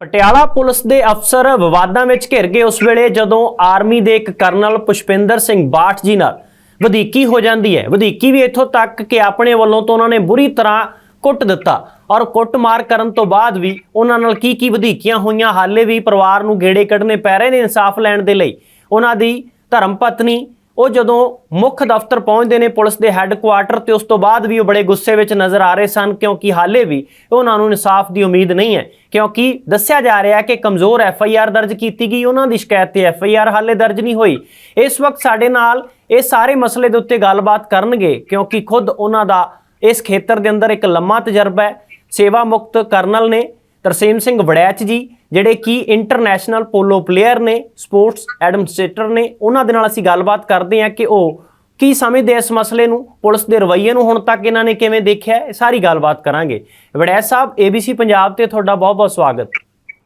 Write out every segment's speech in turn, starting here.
Patiala police ਦੇ ਅਫਸਰ ਵਿਵਾਦਾਂ ਵਿੱਚ ਘਿਰ ਗਏ ਉਸ ਵੇਲੇ ਜਦੋਂ ਆਰਮੀ ਦੇ ਇੱਕ ਕਰਨਲ ਪੁਸ਼ਪਿੰਦਰ ਸਿੰਘ ਬਾਠ ਜੀ ਨਾਲ ਵਧੀਕੀ ਹੋ ਜਾਂਦੀ ਹੈ। ਵਧੀਕੀ ਵੀ ਇੱਥੋਂ ਤੱਕ ਕਿ ਆਪਣੇ ਵੱਲੋਂ ਤੋਂ ਉਹਨਾਂ ਨੇ ਬੁਰੀ ਤਰ੍ਹਾਂ ਕੁੱਟ ਦਿੱਤਾ ਔਰ ਕੁੱਟਮਾਰ ਕਰਨ ਤੋਂ ਬਾਅਦ ਵੀ ਉਹਨਾਂ ਨਾਲ ਕੀ ਕੀ ਵਧੀਕੀਆਂ ਹੋਈਆਂ, ਹਾਲੇ ਵੀ ਪਰਿਵਾਰ ਨੂੰ ਗੇੜੇ ਕੱਢਣੇ ਪੈ ਰਹੇ ਨੇ ਇਨਸਾਫ ਲੈਣ ਦੇ ਲਈ। ਉਹਨਾਂ ਦੀ ਧਰਮ ਪਤਨੀ ਉਹ ਜਦੋਂ ਮੁੱਖ ਦਫ਼ਤਰ ਪਹੁੰਚਦੇ ਨੇ ਪੁਲਿਸ ਦੇ ਹੈੱਡਕੁਆਰਟਰ ਤੇ ਉਸ ਤੋਂ ਬਾਅਦ ਵੀ ਉਹ ਬੜੇ ਗੁੱਸੇ ਵਿੱਚ ਨਜ਼ਰ ਆ ਰਹੇ ਸਨ, ਕਿਉਂਕਿ ਹਾਲੇ ਵੀ ਉਹਨਾਂ ਨੂੰ ਇਨਸਾਫ ਦੀ ਉਮੀਦ ਨਹੀਂ ਹੈ। ਕਿਉਂਕਿ ਦੱਸਿਆ ਜਾ ਰਿਹਾ ਹੈ ਕਿ ਕਮਜ਼ੋਰ ਐਫ ਆਈ ਆਰ ਦਰਜ ਕੀਤੀ ਗਈ, ਉਹਨਾਂ ਦੀ ਸ਼ਿਕਾਇਤ ਤੇ ਐਫ ਆਈ ਆਰ ਹਾਲੇ ਦਰਜ ਨਹੀਂ ਹੋਈ। ਇਸ ਵਕਤ ਸਾਡੇ ਨਾਲ ਇਹ ਸਾਰੇ ਮਸਲੇ ਦੇ ਉੱਤੇ ਗੱਲਬਾਤ ਕਰਨਗੇ, ਕਿਉਂਕਿ ਖੁਦ ਉਹਨਾਂ ਦਾ ਇਸ ਖੇਤਰ ਦੇ ਅੰਦਰ ਇੱਕ ਲੰਮਾ ਤਜਰਬਾ ਹੈ। ਸੇਵਾ ਮੁਕਤ ਕਰਨਲ ਨੇ ਤਰਸੇਮ ਸਿੰਘ ਵੜੈਚ ਜੀ ਜਿਹੜੇ ਕਿ ਇੰਟਰਨੈਸ਼ਨਲ ਪੋਲੋ ਪਲੇਅਰ ਨੇ ਸਪੋਰਟਸ ਐਡਮਿਨਿਸਟ੍ਰੇਟਰ ਨੇ ਉਹਨਾਂ ਦੇ ਨਾਲ ਅਸੀਂ ਗੱਲਬਾਤ ਕਰਦੇ ਹਾਂ ਕਿ ਉਹ ਕੀ ਸਮਝਦੇ ਇਸ ਮਸਲੇ ਨੂੰ ਪੁਲਿਸ ਦੇ ਰਵੱਈਏ ਨੂੰ ਹੁਣ ਤੱਕ ਇਹਨਾਂ ਨੇ ਕਿਵੇਂ ਦੇਖਿਆ ਇਹ ਸਾਰੀ ਗੱਲਬਾਤ ਕਰਾਂਗੇ। ਵੜੈਚ ਸਾਹਿਬ ABC ਪੰਜਾਬ ਤੇ ਤੁਹਾਡਾ ਬਹੁਤ-ਬਹੁਤ ਸਵਾਗਤ।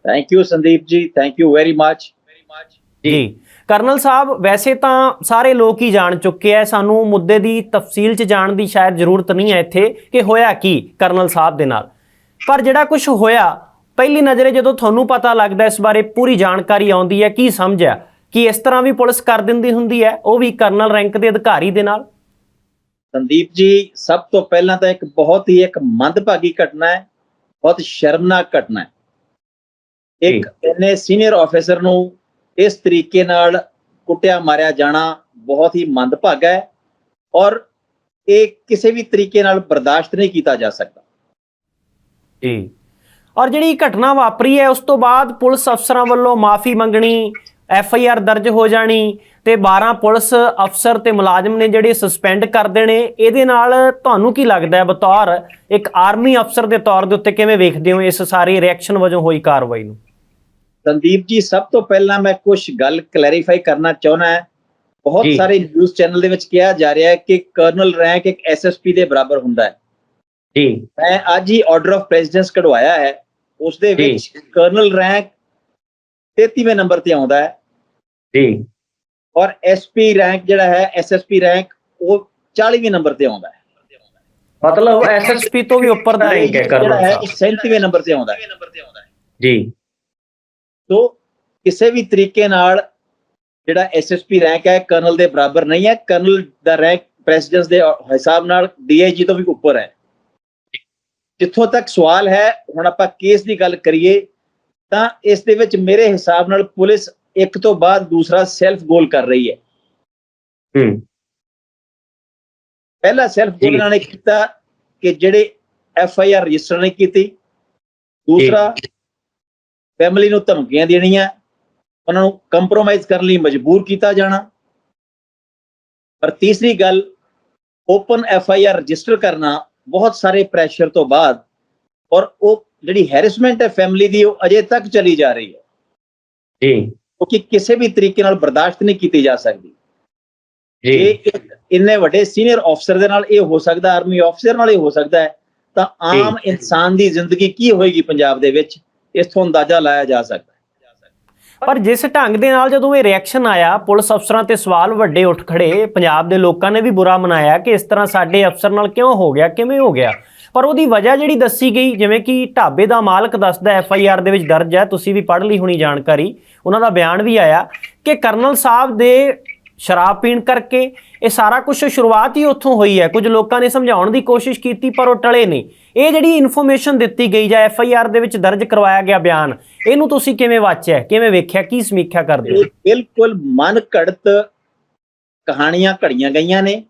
Thank you Sandeep ji thank you very ਮੱਚ ਜੀ। ਕਰਨਲ ਸਾਹਿਬ ਵੈਸੇ ਤਾਂ ਸਾਰੇ ਲੋਕ ਹੀ ਜਾਣ ਚੁੱਕੇ ਐ ਸਾਨੂੰ ਮੁੱਦੇ ਦੀ ਤਫਸੀਲ 'ਚ ਜਾਣ ਦੀ ਸ਼ਾਇਦ ਜ਼ਰੂਰਤ ਨਹੀਂ ਹੈ ਇੱਥੇ ਕਿ ਹੋਇਆ ਕੀ ਕਰਨਲ ਸਾਹਿਬ ਦੇ ਨਾਲ। ਪਰ ਜਿਹੜਾ ਕੁਝ ਹੋਇਆ ਪਹਿਲੀ ਨਜ਼ਰੇ ਜਦੋਂ ਤੁਹਾਨੂੰ ਪਤਾ ਲੱਗਦਾ ਇਸ ਬਾਰੇ ਪੂਰੀ ਜਾਣਕਾਰੀ ਆਉਂਦੀ ਹੈ ਕੀ ਸਮਝਿਆ ਕਿ ਇਸ ਤਰ੍ਹਾਂ ਵੀ ਪੁਲਿਸ ਕਰ ਦਿੰਦੀ ਹੁੰਦੀ ਹੈ? ਉਹ ਵੀ ਕਰਨਲ ਰੈਂਕ ਦੇ ਅਧਿਕਾਰੀ ਦੇ ਨਾਲ। ਸੰਦੀਪ ਜੀ ਸਭ ਤੋਂ ਪਹਿਲਾਂ ਤਾਂ ਇੱਕ ਬਹੁਤ ਹੀ ਇੱਕ ਮੰਦਭਾਗੀ ਘਟਨਾ ਹੈ ਬਹੁਤ ਸ਼ਰਮਨਾਕ ਘਟਨਾ ਹੈ। ਇੱਕ ਇੰਨੇ ਸੀਨੀਅਰ ਆਫੀਸਰ ਨੂੰ ਇਸ ਤਰੀਕੇ ਨਾਲ ਕੁੱਟਿਆ ਮਾਰਿਆ ਜਾਣਾ ਬਹੁਤ ਹੀ ਮੰਦਭਾਗਾ ਹੈ ਔਰ ਇਹ ਕਿਸੇ ਵੀ ਤਰੀਕੇ ਨਾਲ ਬਰਦਾਸ਼ਤ ਨਹੀਂ ਕੀਤਾ ਜਾ ਸਕਦਾ। ਜੀ। ਔਰ ਜਿਹੜੀ ਘਟਨਾ ਵਾਪਰੀ ਹੈ ਉਸ ਤੋਂ ਬਾਅਦ ਪੁਲਿਸ ਅਫਸਰਾਂ ਵੱਲੋਂ ਮਾਫੀ ਮੰਗਣੀ ਐਫ ਆਈ ਆਰ ਦਰਜ ਹੋ ਜਾਣੀ ਤੇ 12 ਪੁਲਿਸ ਅਫਸਰ ਤੇ ਮੁਲਾਜ਼ਮ ਨੇ ਜਿਹੜੇ ਸਸਪੈਂਡ ਕਰ ਦੇਣੇ ਇਹਦੇ ਨਾਲ ਤੁਹਾਨੂੰ ਕੀ ਲੱਗਦਾ ਹੈ ਬਤੌਰ ਇੱਕ ਆਰਮੀ ਅਫਸਰ ਦੇ ਤੌਰ ਦੇ ਉੱਤੇ ਕਿਵੇਂ ਵੇਖਦੇ ਹੋ ਇਸ ਸਾਰੀ ਰਿਐਕਸ਼ਨ ਵਜੋਂ ਹੋਈ ਕਾਰਵਾਈ ਨੂੰ? ਸੰਦੀਪ ਜੀ ਸਭ ਤੋਂ ਪਹਿਲਾਂ ਮੈਂ ਕੁਝ ਗੱਲ ਕਲੈਰੀਫਾਈ ਕਰਨਾ ਚਾਹੁੰਦਾ ਹਾਂ। ਬਹੁਤ। ਸਾਰੇ ਨਿਊਜ਼ ਚੈਨਲ ਦੇ ਵਿੱਚ ਕਿਹਾ ਜਾ ਰਿਹਾ ਹੈ ਕਿ ਕਰਨਲ ਰੈਂਕ ਇੱਕ ਐਸਐਸਪੀ ਦੇ ਬਰਾਬਰ ਹੁੰਦਾ ਹੈ। ਜੀ। ਮੈਂ ਅੱਜ ਹੀ ਆਰਡਰ ਆਫ ਪ੍ਰੈਜ਼ੀਡੈਂਸ ਕਢਵਾਇਆ ਹੈ। ਉਸ ਦੇ। ਵਿੱਚ ਕਰਨਲ ਰੈਂਕ 33ਵੇਂ ਨੰਬਰ ਤੇ ਆਉਂਦਾ ਹੈ। ਜੀ। ਔਰ ਐਸਪੀ ਰੈਂਕ ਜਿਹੜਾ ਹੈ ਐਸਐਸਪੀ ਰੈਂਕ ਉਹ 40ਵੇਂ ਨੰਬਰ ਤੇ ਆਉਂਦਾ ਹੈ। ਮਤਲਬ ਐਸਐਸਪੀ ਤੋਂ ਵੀ ਉੱਪਰ ਦਾ ਰੈਂਕ ਹੈ ਜਿਹੜਾ ਕਰਨਲ ਹੈ ਸਾਹਿਬ। ਉਹ 37ਵੇਂ ਨੰਬਰ ਤੇ ਆਉਂਦਾ ਹੈ। ਜੀ। ਤੋਂ ਕਿਸੇ ਵੀ ਤਰੀਕੇ ਨਾਲ ਜਿਹੜਾ ਐਸਐਸਪੀ ਰੈਂਕ ਹੈ ਕਰਨਲ ਦੇ ਬਰਾਬਰ ਨਹੀਂ ਹੈ। ਕਰਨਲ ਦਾ ਰੈਂਕ ਪ੍ਰੈਜ਼ੀਡੈਂਸ ਦੇ ਹਿਸਾਬ ਨਾਲ ਡੀਆਈਜੀ ਤੋਂ ਵੀ ਉੱਪਰ ਹੈ। ਜਿੱਥੋਂ ਤੱਕ ਸਵਾਲ ਹੈ ਹੁਣ ਆਪਾਂ ਕੇਸ ਦੀ ਗੱਲ ਕਰੀਏ ਤਾਂ ਇਸ ਦੇ ਵਿੱਚ ਮੇਰੇ ਹਿਸਾਬ ਨਾਲ ਪੁਲਿਸ ਇੱਕ ਤੋਂ ਬਾਅਦ ਦੂਸਰਾ ਸੈਲਫ ਗੋਲ ਕਰ ਰਹੀ ਹੈ। ਹੂੰ। ਪਹਿਲਾ ਸੈਲਫ। ਗੋਲ ਇਹਨਾਂ ਨੇ ਕੀਤਾ ਕਿ ਜਿਹੜੇ ਐਫ ਆਈ ਆਰ ਰਜਿਸਟਰ ਨਹੀਂ ਕੀਤੀ। ਦੂਸਰਾ ਫੈਮਿਲੀ ਨੂੰ ਧਮਕੀਆਂ ਦੇਣੀਆਂ ਉਹਨਾਂ ਨੂੰ ਕੰਪਰੋਮਾਈਜ਼ ਕਰਨ ਲਈ ਮਜਬੂਰ ਕੀਤਾ ਜਾਣਾ। ਪਰ ਤੀਸਰੀ ਗੱਲ open F I R register ਕਰਨਾ ਬਹੁਤ ਸਾਰੇ ਪ੍ਰੈਸ਼ਰ ਤੋਂ ਬਾਅਦ ਔਰ ਉਹ ਜਿਹੜੀ ਹੈਰੈਸਮੈਂਟ ਹੈ ਫੈਮਿਲੀ ਦੀ ਉਹ ਅਜੇ ਤੱਕ ਚਲੀ ਜਾ ਰਹੀ ਹੈ। ਜੀ। ਕਿਉਂਕਿ ਕਿਸੇ ਵੀ ਤਰੀਕੇ ਨਾਲ ਬਰਦਾਸ਼ਤ ਨਹੀਂ ਕੀਤੀ ਜਾ ਸਕਦੀ। ਇੱਕ ਇੰਨੇ ਵੱਡੇ ਸੀਨੀਅਰ ਅਫਸਰ ਦੇ ਨਾਲ ਇਹ ਹੋ ਸਕਦਾ ਆਰਮੀ ਅਫਸਰ ਨਾਲ ਇਹ ਹੋ ਸਕਦਾ ਹੈ। ਤਾਂ ਆਮ ਇਨਸਾਨ ਦੀ ਜ਼ਿੰਦਗੀ ਕੀ ਹੋਏਗੀ ਪੰਜਾਬ ਦੇ ਵਿੱਚ? ਇਸ ਤੋਂ ਅੰਦਾਜ਼ਾ ਲਾਇਆ ਜਾ ਸਕਦਾ। ਪਰ ਜਿਸ ਢੰਗ ਦੇ ਨਾਲ ਜਦੋਂ ਇਹ ਰਿਐਕਸ਼ਨ ਆਇਆ, ਪੁਲਿਸ ਅਫਸਰਾਂ ਤੇ ਸਵਾਲ ਵੱਡੇ ਉੱਠ ਖੜੇ। ਪੰਜਾਬ ਦੇ ਲੋਕਾਂ ਨੇ ਵੀ ਬੁਰਾ ਮਨਾਇਆ ਕਿ ਇਸ ਤਰ੍ਹਾਂ ਸਾਡੇ ਅਫਸਰ ਨਾਲ ਕਿਉਂ ਹੋ ਗਿਆ, ਕਿਵੇਂ ਹੋ ਗਿਆ? ਪਰ ਉਹਦੀ ਵਜ੍ਹਾ ਜਿਹੜੀ ਦੱਸੀ ਗਈ, ਜਿਵੇਂ ਕਿ ਢਾਬੇ ਦਾ ਮਾਲਕ ਦੱਸਦਾ ਐਫ ਆਈ ਆਰ ਦੇ ਵਿੱਚ ਦਰਜ ਹੈ, ਤੁਸੀਂ ਵੀ ਪੜ੍ਹ ਲਈ ਹੋਣੀ ਜਾਣਕਾਰੀ। ਉਹਨਾਂ ਦਾ ਬਿਆਨ ਵੀ ਆਇਆ ਕਿ ਕਰਨਲ ਸਾਹਿਬ ਦੇ ਸ਼ਰਾਬ ਪੀਣ ਕਰਕੇ। ਇਹ ਸਾਰਾ ਕੁਝ ਸ਼ੁਰੂਆਤ ਹੀ ਉੱਥੋਂ ਹੋਈ ਹੈ। ਕੁਝ ਲੋਕਾਂ ਨੇ ਸਮਝਾਉਣ ਦੀ ਕੋਸ਼ਿਸ਼ ਕੀਤੀ ਪਰ ਉਹ ਟਲੇ ਨਹੀਂ। ਇਹ ਜਿਹੜੀ ਇਨਫੋਰਮੇਸ਼ਨ ਦਿੱਤੀ ਗਈ ਜਾਂ ਐਫ ਆਈ ਆਰ ਦੇ ਵਿੱਚ ਦਰਜ ਕਰਵਾਇਆ ਗਿਆ ਬਿਆਨ ਇਹਨੂੰ ਤੁਸੀਂ ਕਿਵੇਂ ਵਾਚਿਆ? ਕਿਵੇਂ ਵੇਖਿਆ? ਕੀ ਸਮੀਖਿਆ ਕਰਦੇ ਹੋ? ਬਿਲਕੁਲ ਮਨ ਘੜਤ ਕਹਾਣੀਆਂ ਘੜੀਆਂ ਗਈਆਂ ਨੇ।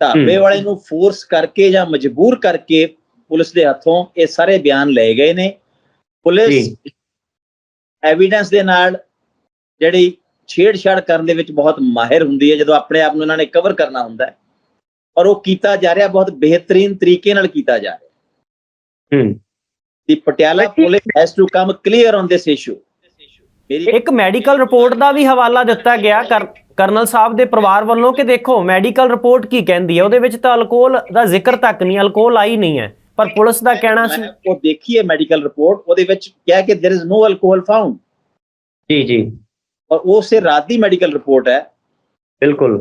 ਢਾਬੇ। ਵਾਲੇ ਨੂੰ ਫੋਰਸ ਕਰਕੇ ਜਾਂ ਮਜਬੂਰ ਕਰਕੇ ਪੁਲਿਸ ਦੇ ਹੱਥੋਂ ਇਹ ਸਾਰੇ ਬਿਆਨ ਲਏ ਗਏ ਨੇ। ਪੁਲਿਸ। ਐਵੀਡੈਂਸ ਦੇ ਨਾਲ ਜਿਹੜੀ ਛੇੜਛਾੜ ਕਰਨ ਦੇ ਵਿੱਚ ਬਹੁਤ ਮਾਹਿਰ ਹੁੰਦੀ ਹੈ ਜਦੋਂ ਆਪਣੇ ਆਪ ਨੂੰ ਇਹਨਾਂ ਨੇ ਕਵਰ ਕਰਨਾ ਹੁੰਦਾ ਹੈ। ਔਰ ਉਹ ਕੀਤਾ ਜਾ ਰਿਹਾ ਬਹੁਤ ਬਿਹਤਰੀਨ ਤਰੀਕੇ ਨਾਲ ਕੀਤਾ ਜਾ ਰਿਹਾ ਹੂੰ। The Patiala police has to come clear on this issue ਮੇਰੀ ਇੱਕ ਮੈਡੀਕਲ ਰਿਪੋਰਟ ਦਾ ਵੀ ਹਵਾਲਾ ਦਿੱਤਾ ਗਿਆ ਕਰ- ਕਰਨਲ ਸਾਹਿਬ ਦੇ ਪਰਿਵਾਰ ਵੱਲੋਂ ਕਿ ਦੇਖੋ ਮੈਡੀਕਲ ਰਿਪੋਰਟ ਕੀ ਕਹਿੰਦੀ ਹੈ? ਉਹਦੇ ਵਿੱਚ ਤਾਂ ਅਲਕੋਹਲ ਦਾ ਜ਼ਿਕਰ ਤੱਕ ਨਹੀਂ ਅਲਕੋਹਲ ਆਈ ਨਹੀਂ ਹੈ। ਪਰ ਪੁਲਿਸ ਦਾ ਕਹਿਣਾ ਸੀ ਉਹ ਦੇਖੀ ਹੈ ਮੈਡੀਕਲ ਰਿਪੋਰਟ ਉਹਦੇ ਵਿੱਚ ਕਿਹਾ ਕਿ there is no alcohol found ਜੀ ਜੀ। ਔਰ ਉਹ ਸੇ ਰਾਤ ਦੀ ਮੈਡੀਕਲ ਰਿਪੋਰਟ ਹੈ। ਬਿਲਕੁਲ।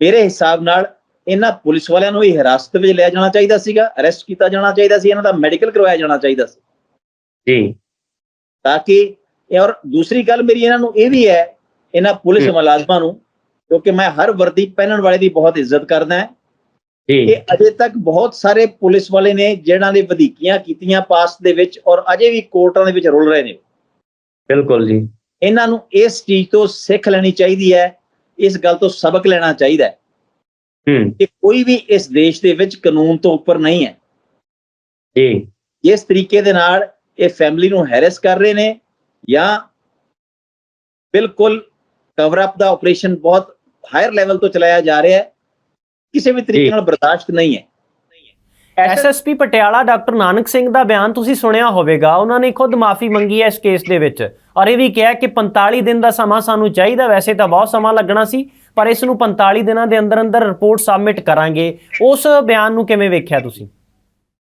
ਮੇਰੇ ਹਿਸਾਬ ਨਾਲ ਇਹਨਾਂ ਪੁਲਿਸ ਵਾਲਿਆਂ ਨੂੰ ਹੀ ਹਿਰਾਸਤ ਵਿੱਚ ਲਿਆ ਜਾਣਾ ਚਾਹੀਦਾ ਸੀਗਾ ਅਰੈਸਟ ਕੀਤਾ ਜਾਣਾ ਚਾਹੀਦਾ ਸੀ ਇਹਨਾਂ ਦਾ ਮੈਡੀਕਲ ਕਰਵਾਇਆ ਜਾਣਾ ਚਾਹੀਦਾ ਸੀ। ਜੀ। ਤਾਂ ਕਿ ਔਰ ਦੂਸਰੀ ਗੱਲ ਮੇਰੀ ਇਹਨਾਂ ਨੂੰ ਇਹ ਵੀ ਹੈ ਇਹਨਾਂ ਪੁਲਿਸ। ਮੁਲਾਜ਼ਮਾਂ ਨੂੰ ਕਿਉਂਕਿ ਮੈਂ ਹਰ ਵਰਦੀ ਪਹਿਨਣ ਵਾਲੇ ਦੀ ਬਹੁਤ ਇੱਜ਼ਤ ਕਰਦਾ ਹਾਂ ਜੀ। ਕਿ ਅਜੇ ਤੱਕ ਬਹੁਤ ਸਾਰੇ ਪੁਲਿਸ ਵਾਲੇ ਨੇ ਜਿਹਨਾਂ ਨੇ ਵਧੀਕੀਆਂ ਕੀਤੀਆਂ ਪਾਸਟ ਦੇ ਵਿੱਚ ਔਰ ਅਜੇ ਵੀ ਕੋਰਟਾਂ ਦੇ ਵਿੱਚ ਰੁਲ ਰਹੇ ਨੇ। ਬਿਲਕੁਲ ਜੀ। ਇਹਨਾਂ ਨੂੰ ਇਸ ਚੀਜ਼ ਤੋਂ ਸਿੱਖ ਲੈਣੀ ਚਾਹੀਦੀ ਹੈ ਇਸ ਗੱਲ ਤੋਂ ਸਬਕ ਲੈਣਾ ਚਾਹੀਦਾ ਹੈ ਹੂੰ। ਕਿ ਕੋਈ ਵੀ ਇਸ ਦੇਸ਼ ਦੇ ਵਿੱਚ ਕਾਨੂੰਨ ਤੋਂ ਉੱਪਰ ਨਹੀਂ ਹੈ। ਜੀ। ਇਸ ਤਰੀਕੇ ਦੇ ਨਾਲ ਇਹ ਫੈਮਿਲੀ ਨੂੰ ਹੈਰੈਸ ਕਰ ਰਹੇ ਨੇ ਜਾਂ ਬਿਲਕੁਲ ਕਵਰ ਅਪ ਦਾ ਆਪਰੇਸ਼ਨ ਬਹੁਤ ਹਾਇਰ ਲੈਵਲ ਤੋਂ ਚਲਾਇਆ ਜਾ ਰਿਹਾ ਹੈ ਕਿਸੇ ਵੀ। ਤਰੀਕੇ ਨਾਲ ਬਰਦਾਸ਼ਤ ਨਹੀਂ ਹੈ। ਐਸਐਸਪੀ ਪਟਿਆਲਾ ਡਾਕਟਰ ਨਾਨਕ ਸਿੰਘ ਦਾ ਬਿਆਨ ਤੁਸੀਂ ਸੁਣਿਆ ਹੋਵੇਗਾ ਉਹਨਾਂ ਨੇ ਖੁਦ ਮਾਫੀ ਮੰਗੀ ਹੈ ਇਸ ਕੇਸ ਦੇ ਵਿੱਚ। ਔਰ ਇਹ ਵੀ ਕਿਹਾ ਕਿ 45 ਦਿਨ ਦਾ ਸਮਾਂ ਸਾਨੂੰ ਚਾਹੀਦਾ ਵੈਸੇ ਤਾਂ ਬਹੁਤ ਸਮਾਂ ਲੱਗਣਾ ਸੀ ਪਰ ਇਸ ਨੂੰ 45 ਦਿਨਾਂ ਦੇ ਅੰਦਰ ਅੰਦਰ ਰਿਪੋਰਟ ਸਬਮਿਟ ਕਰਾਂਗੇ। ਉਸ ਬਿਆਨ ਨੂੰ ਕਿਵੇਂ ਵੇਖਿਆ ਤੁਸੀਂ?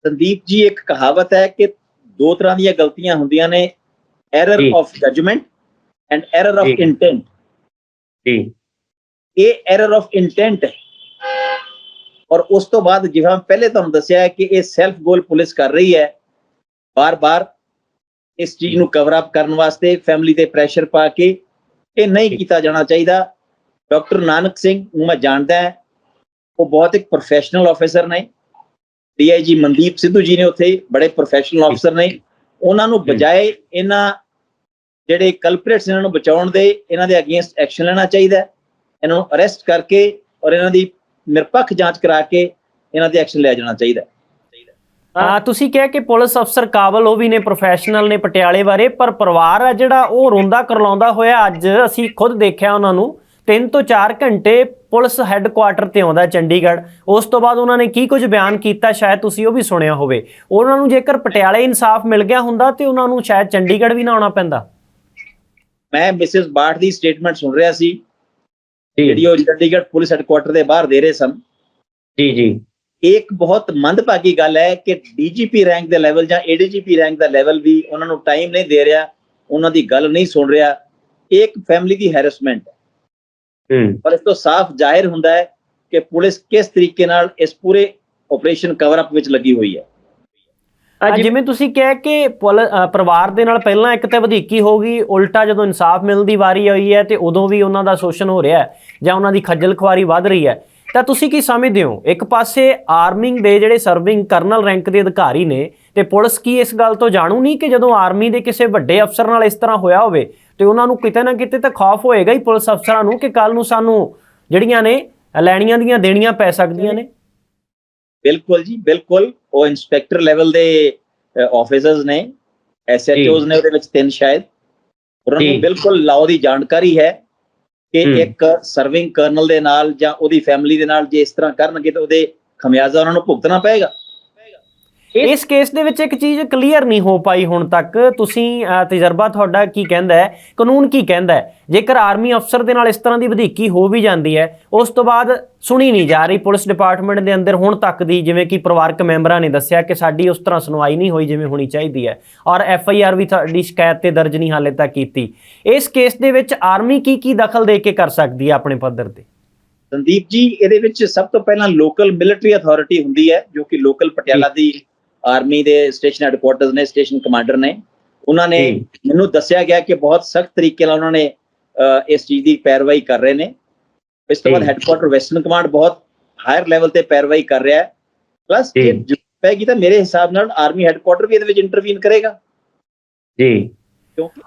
ਸੰਦੀਪ ਜੀ ਇੱਕ ਕਹਾਵਤ ਹੈ ਕਿ ਦੋ ਤਰ੍ਹਾਂ ਦੀਆਂ ਗਲਤੀਆਂ ਹੁੰਦੀਆਂ ਨੇ error. Of judgement and error of. Intent ਜੀ। ਇਹ ਐਰਰ ਆਫ ਇੰਟੈਂਟ ਹੈ। ਔਰ ਉਸ ਤੋਂ ਬਾਅਦ ਜਿਵੇਂ ਪਹਿਲੇ ਤੁਹਾਨੂੰ ਦੱਸਿਆ ਹੈ ਕਿ ਇਹ ਸੈਲਫ ਗੋਲ ਪੁਲਿਸ ਕਰ ਰਹੀ ਹੈ ਬਾਰ-ਬਾਰ ਇਸ ਚੀਜ਼ ਨੂੰ ਕਵਰ ਅਪ ਕਰਨ ਵਾਸਤੇ ਫੈਮਿਲੀ ਤੇ ਪ੍ਰੈਸ਼ਰ ਪਾ ਕੇ ਇਹ ਨਹੀਂ। ਕੀਤਾ ਜਾਣਾ ਚਾਹੀਦਾ। ਡਾਕਟਰ ਨਾਨਕ ਸਿੰਘ ਨੂੰ ਮੈਂ ਜਾਣਦਾ ਹਾਂ ਉਹ ਬਹੁਤ ਇੱਕ ਪ੍ਰੋਫੈਸ਼ਨਲ ਆਫੀਸਰ ਨੇ। ਡੀਆਈਜੀ ਮਨਦੀਪ ਸਿੱਧੂ ਜੀ ਨੇ ਉੱਥੇ ਬੜੇ ਪ੍ਰੋਫੈਸ਼ਨਲ ਆਫੀਸਰ ਨੇ। ਉਹਨਾਂ ਨੂੰ। ਬਜਾਏ ਇਹਨਾਂ ਜਿਹੜੇ ਕਲਪਰੇਟਸ ਇਹਨਾਂ ਨੂੰ ਬਚਾਉਣ ਦੇ ਇਹਨਾਂ ਦੇ ਅਗੇਂਸਟ ਐਕਸ਼ਨ ਲੈਣਾ ਚਾਹੀਦਾ। ਇਹਨਾਂ ਨੂੰ ਅਰੈਸਟ ਕਰਕੇ ਔਰ ਇਹਨਾਂ ਦੀ ਨਿਰਪੱਖ ਜਾਂਚ ਕਰਾ ਕੇ ਇਹਨਾਂ ਤੇ ਐਕਸ਼ਨ ਲਿਆ ਜਾਣਾ ਚਾਹੀਦਾ। ਆ ਤੁਸੀਂ ਕਿਹਾ ਕਿ ਪੁਲਿਸ ਅਫਸਰ ਕਾਬਲ ਉਹ ਵੀ ਨੇ ਪ੍ਰੋਫੈਸ਼ਨਲ ਨੇ ਪਟਿਆਲੇ ਬਾਰੇ ਪਰ ਪਰਿਵਾਰ ਆ ਜਿਹੜਾ ਉਹ ਰੋਂਦਾ ਕਰਲਾਉਂਦਾ ਹੋਇਆ ਅੱਜ ਅਸੀਂ ਖੁਦ ਦੇਖਿਆ ਉਹਨਾਂ ਨੂੰ। 3 ਤੋਂ 4 ਘੰਟੇ ਪੁਲਿਸ ਹੈੱਡਕੁਆਟਰ ਤੇ ਆਉਂਦਾ ਚੰਡੀਗੜ੍ਹ। ਉਸ ਤੋਂ ਬਾਅਦ ਉਹਨਾਂ ਨੇ ਕੀ ਕੁਝ ਬਿਆਨ ਕੀਤਾ ਸ਼ਾਇਦ ਤੁਸੀਂ ਉਹ ਵੀ ਸੁਣਿਆ ਹੋਵੇ। ਉਹਨਾਂ ਨੂੰ ਜੇਕਰ ਪਟਿਆਲੇ ਇਨਸਾਫ ਮਿਲ ਗਿਆ ਹੁੰਦਾ ਤੇ ਉਹਨਾਂ ਨੂੰ ਸ਼ਾਇਦ ਚੰਡੀਗੜ੍ਹ ਵੀ ਨਾ ਆਉਣਾ ਪੈਂਦਾ। ਮੈਂ ਮਿਸਿਸ ਬਾਟ ਦੀ ਸਟੇਟਮੈਂਟ ਸੁਣ ਰਿਹਾ ਸੀ। ਜੀ। ਜਿਹੜੀ ਉਹ ਚੰਡੀਗੜ੍ਹ ਪੁਲਿਸ ਹੈਡਕੁਆਟਰ ਦੇ ਬਾਹਰ ਦੇ ਰਹੇ ਸਨ। ਜੀ ਜੀ। ਇੱਕ ਬਹੁਤ ਮੰਦਭਾਗੀ ਗੱਲ ਹੈ ਕਿ ਡੀਜੀਪੀ ਰੈਂਕ ਦੇ ਲੈਵਲ ਜਾਂ ਏਡੀਜੀਪੀ ਰੈਂਕ ਦਾ ਲੈਵਲ ਵੀ ਉਹਨਾਂ ਨੂੰ ਟਾਈਮ ਨਹੀਂ ਦੇ ਰਿਹਾ ਉਹਨਾਂ ਦੀ ਗੱਲ ਨਹੀਂ ਸੁਣ ਰਿਹਾ। ਇਹ ਇੱਕ ਫੈਮਿਲੀ ਦੀ ਹੈਰੈਸਮੈਂਟ ਹੈ। ਹੂੰ। ਪਰ ਇਸ ਤੋਂ ਸਾਫ਼ ਜ਼ਾਹਿਰ ਹੁੰਦਾ ਹੈ ਕਿ ਪੁਲਿਸ ਕਿਸ ਤਰੀਕੇ ਨਾਲ ਇਸ ਪੂਰੇ ਆਪਰੇਸ਼ਨ ਕਵਰ ਅਪ ਵਿੱਚ ਲੱਗੀ ਹੋਈ ਹੈ। ਜਿਵੇਂ ਤੁਸੀਂ ਕਿਹਾ ਕਿ ਪਰਿਵਾਰ ਦੇ ਨਾਲ ਪਹਿਲਾਂ ਇੱਕ ਤੇ ਵਧੀਕੀ ਹੋ ਗਈ ਉਲਟਾ ਜਦੋਂ ਇਨਸਾਫ ਮਿਲਣ ਦੀ ਵਾਰੀ ਆਈ ਹੈ ਤੇ ਉਦੋਂ ਵੀ ਉਹਨਾਂ ਦਾ ਸ਼ੋਸ਼ਣ ਹੋ ਰਿਹਾ ਹੈ ਜਾਂ ਉਹਨਾਂ ਦੀ ਖੱਜਲ ਖੁਆਰੀ ਵੱਧ ਰਹੀ ਹੈ। ਤਾਂ ਤੁਸੀਂ ਕੀ ਸਮਝਦੇ ਹੋ? ਇੱਕ ਪਾਸੇ ਆਰਮਿੰਗ ਦੇ ਜਿਹੜੇ ਸਰਵਿੰਗ ਕਰਨਲ ਰੈਂਕ ਦੇ ਅਧਿਕਾਰੀ ਨੇ ਤੇ ਪੁਲਿਸ ਕੀ ਇਸ ਗੱਲ ਤੋਂ ਜਾਣੂ ਨਹੀਂ ਕਿ ਜਦੋਂ ਆਰਮੀ ਦੇ ਕਿਸੇ ਵੱਡੇ ਅਫਸਰ ਨਾਲ ਇਸ ਤਰ੍ਹਾਂ ਹੋਇਆ ਹੋਵੇ ਤੇ ਉਹਨਾਂ ਨੂੰ ਕਿਤੇ ਨਾ ਕਿਤੇ ਤਾਂ ਖੌਫ ਹੋਏਗਾ ਹੀ ਪੁਲਿਸ ਅਫਸਰਾਂ ਨੂੰ ਕਿ ਕੱਲ ਨੂੰ ਸਾਨੂੰ ਜਿਹੜੀਆਂ ਨੇ ਲੈਣੀਆਂ ਦੀਆਂ ਦੇਣੀਆਂ ਪੈ ਸਕਦੀਆਂ ਨੇ? ਬਿਲਕੁਲ ਜੀ ਬਿਲਕੁਲ। ਉਹ ਇਨਸਪੈਕਟਰ ਲੈਵਲ ਦੇ ਆਫੀਸਰਸ ਨੇ ਐਸਐਚਓਸ ਨੇ ਉਹਦੇ ਵਿੱਚ ਤਿੰਨ ਸ਼ਾਇਦ। ਉਹਨਾਂ। ਨੂੰ ਬਿਲਕੁਲ ਲਾਓ ਦੀ ਜਾਣਕਾਰੀ ਹੈ। ਕਿ। ਇੱਕ ਸਰਵਿੰਗ ਕਰਨਲ ਦੇ ਨਾਲ ਜਾਂ ਉਹਦੀ ਫੈਮਿਲੀ ਦੇ ਨਾਲ ਜੇ ਇਸ ਤਰ੍ਹਾਂ ਕਰਨਗੇ ਤਾਂ ਉਹਦੇ ਖਮਿਆਜ਼ਾ ਉਹਨਾਂ ਨੂੰ ਭੁਗਤਣਾ ਪਏਗਾ ਇਸ ਕੇਸ ਦੇ ਵਿੱਚ ਇੱਕ ਚੀਜ਼ ਕਲੀਅਰ ਨਹੀਂ ਹੋ ਪਾਈ ਹੁਣ ਤੱਕ। ਤੁਸੀਂ ਤਜਰਬਾ ਤੁਹਾਡਾ ਕੀ ਕਹਿੰਦਾ ਹੈ? ਕਾਨੂੰਨ ਕੀ ਕਹਿੰਦਾ ਹੈ? ਜੇਕਰ ਆਰਮੀ ਅਫਸਰ ਦੇ ਨਾਲ ਇਸ ਤਰ੍ਹਾਂ ਦੀ ਵਧੀਕੀ ਹੋ ਵੀ ਜਾਂਦੀ ਹੈ ਉਸ ਤੋਂ ਬਾਅਦ ਸੁਣੀ ਨਹੀਂ ਜਾ ਰਹੀ ਪੁਲਿਸ ਡਿਪਾਰਟਮੈਂਟ ਦੇ ਅੰਦਰ ਹੁਣ ਤੱਕ ਦੀ ਜਿਵੇਂ ਕਿ ਪਰਿਵਾਰਕ ਮੈਂਬਰਾਂ ਨੇ ਦੱਸਿਆ ਕਿ ਸਾਡੀ ਉਸ ਤਰ੍ਹਾਂ ਸੁਣਵਾਈ ਨਹੀਂ ਹੋਈ ਜਿਵੇਂ ਹੋਣੀ ਚਾਹੀਦੀ ਹੈ ਔਰ ਐਫ ਆਈ ਆਰ ਵੀ ਤੁਹਾਡੀ ਸ਼ਿਕਾਇਤ ਤੇ ਦਰਜ ਨਹੀਂ ਹਾਲੇ ਤੱਕ ਕੀਤੀ। ਇਸ ਕੇਸ ਦੇ ਵਿੱਚ ਆਰਮੀ ਕੀ ਕੀ ਦਖਲ ਦੇ ਕੇ ਕਰ ਸਕਦੀ ਹੈ ਆਪਣੇ ਪੱਧਰ ਤੇ? ਸੰਦੀਪ ਜੀ ਇਹਦੇ ਵਿੱਚ ਸਭ ਤੋਂ ਪਹਿਲਾਂ ਲੋਕਲ ਮਿਲਟਰੀ ਅਥਾਰਟੀ ਹੁੰਦੀ ਹੈ ਜੋ ਕਿ ਲੋਕਲ ਪਟਿਆਲਾ ਦੀ ਆਰਮੀ ਦੇ ਸਟੇਸ਼ਨ ਹੈਡਕੁਆਟਰਸ ਨੇ ਸਟੇਸ਼ਨ ਕਮਾਂਡਰ ਨੇ। ਉਹਨਾਂ ਨੇ। ਮੈਨੂੰ ਦੱਸਿਆ ਗਿਆ ਕਿ ਬਹੁਤ ਸਖਤ ਤਰੀਕੇ ਨਾਲ ਉਹਨਾਂ ਨੇ ਇਸ ਚੀਜ਼ ਦੀ ਪੈਰਵਾਈ ਕਰ ਰਹੇ ਨੇ। ਇਸ ਤੋਂ ਬਾਅਦ ਜੀ। ਹੈਡਕੁਆਟਰ ਵੈਸਟਰਨ ਕਮਾਂਡ ਬਹੁਤ ਹਾਇਰ ਲੈਵਲ ਤੇ ਪੈਰਵਾਈ ਕਰ ਰਿਹਾ ਹੈ। ਪਲੱਸ ਜੀ। ਪੈਗੀ ਤਾਂ ਮੇਰੇ ਹਿਸਾਬ ਨਾਲ ਆਰਮੀ ਹੈਡਕੁਆਟਰ ਵੀ ਇਹਦੇ ਵਿੱਚ ਇੰਟਰਵੀਨ ਕਰੇਗਾ। ਜੀ।